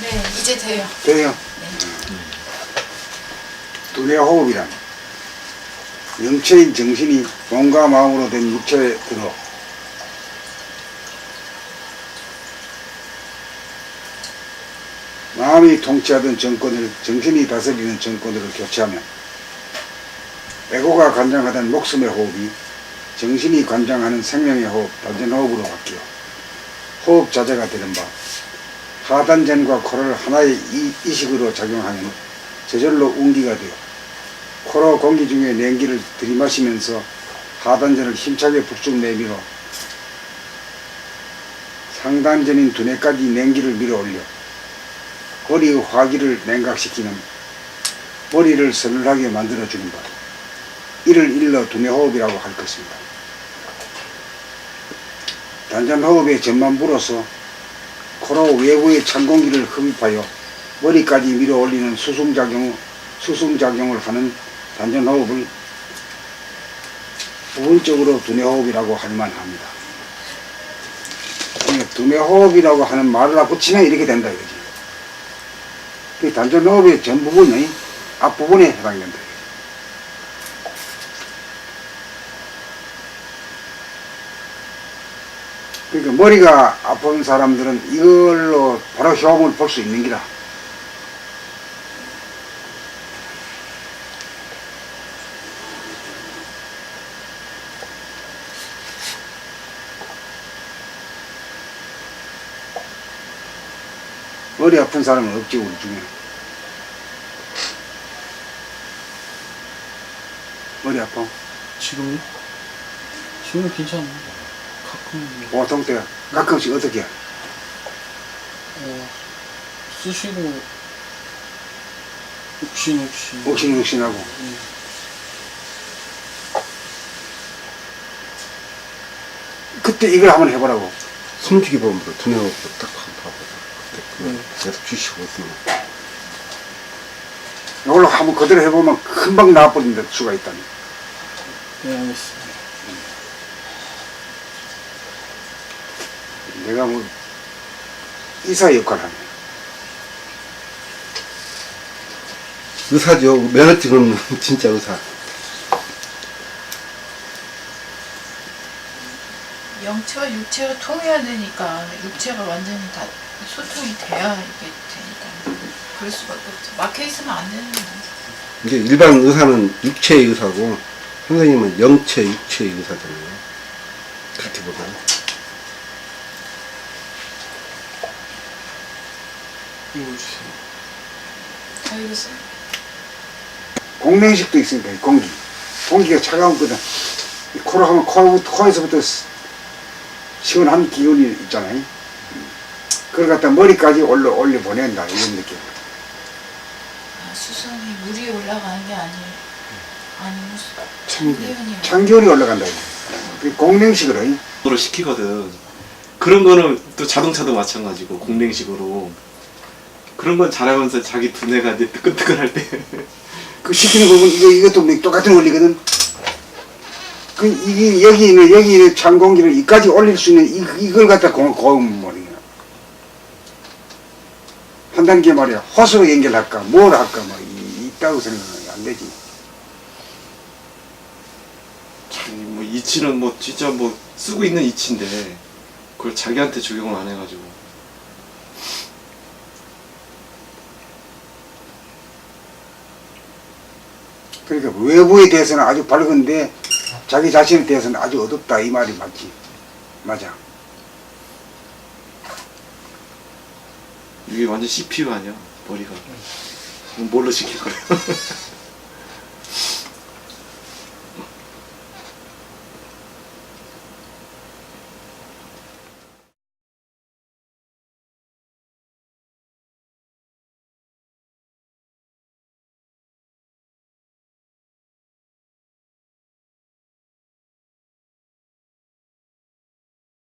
네, 이제 돼요. 돼요. 두뇌 호흡이란 영체인 정신이 몸과 마음으로 된 육체에 들어 마음이 통치하던 정권을 정신이 다스리는 정권으로 교체하면 에고가 관장하던 목숨의 호흡이 정신이 관장하는 생명의 호흡, 단전 호흡으로 바뀌어 호흡 자체가 되는 바 하단전과 코를 하나의 이, 이식으로 작용하면 저절로 운기가 되어 코로 공기 중에 냉기를 들이마시면서 하단전을 힘차게 북쪽 내밀어 상단전인 두뇌까지 냉기를 밀어올려 머리의 화기를 냉각시키는 머리를 서늘하게 만들어주는 것 이를 일러 두뇌호흡이라고 할 것입니다. 단전호흡의 전만 불어서 코로 외부의 찬 공기를 흡입하여 머리까지 밀어 올리는 수승작용, 수승작용을 하는 단전호흡을 부분적으로 두뇌호흡이라고 할 만 합니다. 그러니까 두뇌호흡이라고 하는 말을 붙이면 이렇게 된다 이거지. 그 단전호흡의 전 부분이 앞부분에 해당된다. 그러니까 머리가 아픈 사람들은 이걸로 바로 효험을 볼 수 있는 기라. 머리 아픈 사람은 없지 우리 중에. 머리 아파? 지금요? 지금은 괜찮아. 보통 때 가끔씩 어떻게? 해? 어, 쓰시고 욱신욱신. 옥신옥신하고. 예. 그때 이걸 한번 해보라고. 숨죽이 보면 두뇌호흡 딱 한번 봐보자. 그때 그거 네. 계속 주시고 있으면. 이걸로 한번 그대로 해보면 금방 나아버린 수가 있다니. 네, 알겠습니다. 내가 뭐 의사 역할을 하네. 의사죠. 면허증은 진짜 의사. 영체와 육체가 통해야 되니까 육체가 완전히 다 소통이 돼야 이게 되니까 그럴 수밖에 없죠. 막혀 있으면 안 되는 거죠. 이제 일반 의사는 육체의 의사고 선생님은 영체, 육체의 의사잖아요. 그렇게 보면. 이거 주세요. 다 읽었어요. 공냉식도 있으니까 이 공기. 공기가 차가운거든. 이 코로 하면 코, 코에서부터 스- 시원한 기운이 있잖아요. 음. 그걸 갖다 머리까지 올려, 올려 보낸다. 이런 느낌. 아, 수성이 물 위에 올라가는 게 아니에요. 아니면 참, chan기운이에요. 찬기운이 올라간다. 그 공냉식으로. 이. 으로 시키거든. 그런 거는 또 자동차도 마찬가지고 공랭식으로 그런 건 잘하면서 자기 두뇌가 이제 뜨끈뜨끈할 때 그 시키는 부분 이거 이것도 뭐 똑같은 원리거든. 그 이게 여기 있는 여기 있는 찬 공기를 이까지 올릴 수 있는 이, 이걸 갖다 고, 고음 머리야. 한다는 게 말이야. 호수로 연결할까 뭘 할까 뭐 이- 있다고 생각하면 안 되지. 참, 뭐 이치는 뭐 진짜 뭐 쓰고 있는 이치인데 그걸 자기한테 적용을 안 해가지고 그러니까 외부에 대해서는 아주 밝은데 자기 자신에 대해서는 아주 어둡다 이 말이 맞지. 맞아. 이게 완전 CPU 아니야 머리가 뭘로 시킬 거야?